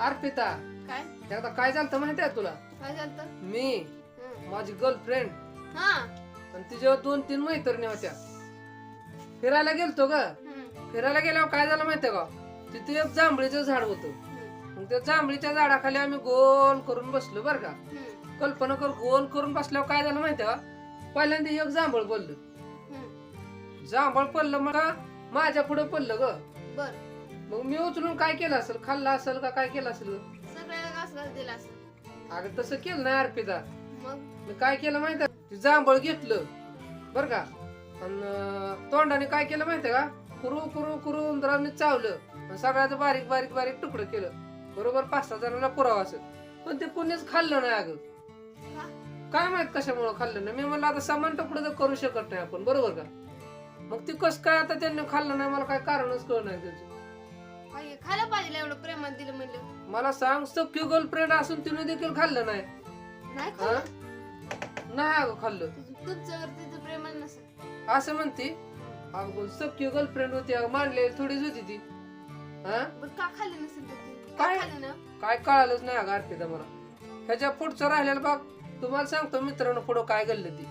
अर्पिता. काय? एकदा काय झालं माहिती आहे तुला? काय झालं मी. माझी गर्लफ्रेंड हा. आणि तिच्यावर दोन तीन मैत्रिणी होत्या. फिरायला गेलतो ग. फिरायला गेल्यावर काय झालं माहितीये का? तिथे एक जांभळीचं झाड होतं. मग त्या जांभळीच्या झाडाखाली आम्ही गोल करून बसलो बरं का. कल्पना कर गोल करून बसल्यावर काय झालं माहितीये का? पहिल्यांदा एक जांभळ पडलं. जांभळ पडलं मग माझ्या पुढे पडलं ग. बर. मग मी उचलून काय केलं असेल? खाल्लं असेल का काय केलं असेल? ग? सगळ्याला घास घास दिला असं अगं तसं केलं नाही अर्पिता. मग? मी काय केलं माहिती ते जांभळ घेतलं. बर का? आणि तोंडाने काय केलं माहितीये का? कुरू कुरू कुरू उंदरांनी चावलं. आणि सगळ्याचं बारीक बारीक बारीक तुकडं केलं. बरोबर पाच सहा जणांना पुरावा असेल. पण ते कोणीच खाल्लं नाही अगं. का? काय माहीत कशामुळे खाल्लं नाही? मी म्हणलं आता समान तुकडं तर करू शकत नाही आपण. बरोबर का? मग ती कस काय आता त्यांनी खाल्लं नाही? मला काय कारणच कळ नाही त्याचं. काय खायला पाहिजे एवढं प्रेमात दिलं म्हणलं. मला सांग सख्य गर्लफ्रेंड असून तिने देखील खाल्लं नाही. नाही हा? खाल्लं? नाही अगं खाल्लं. तुझं- तुमच्यावर तिचं प्रेमात नसेल असं म्हणते? अगं सख्य गर्लफ्रेंड होती अगं मांडलेली थोडीच होती ती. हा? बरं का खाल्ली नसेल तर ती? काय? खाल्ली ना? काय कळालंच नाही अगं अर्पिता मला. ह्याच्या पुढचं राहिलेलं बघ तुम्हाला सांगतो मित्रांनो पुढं काय घडलं ती.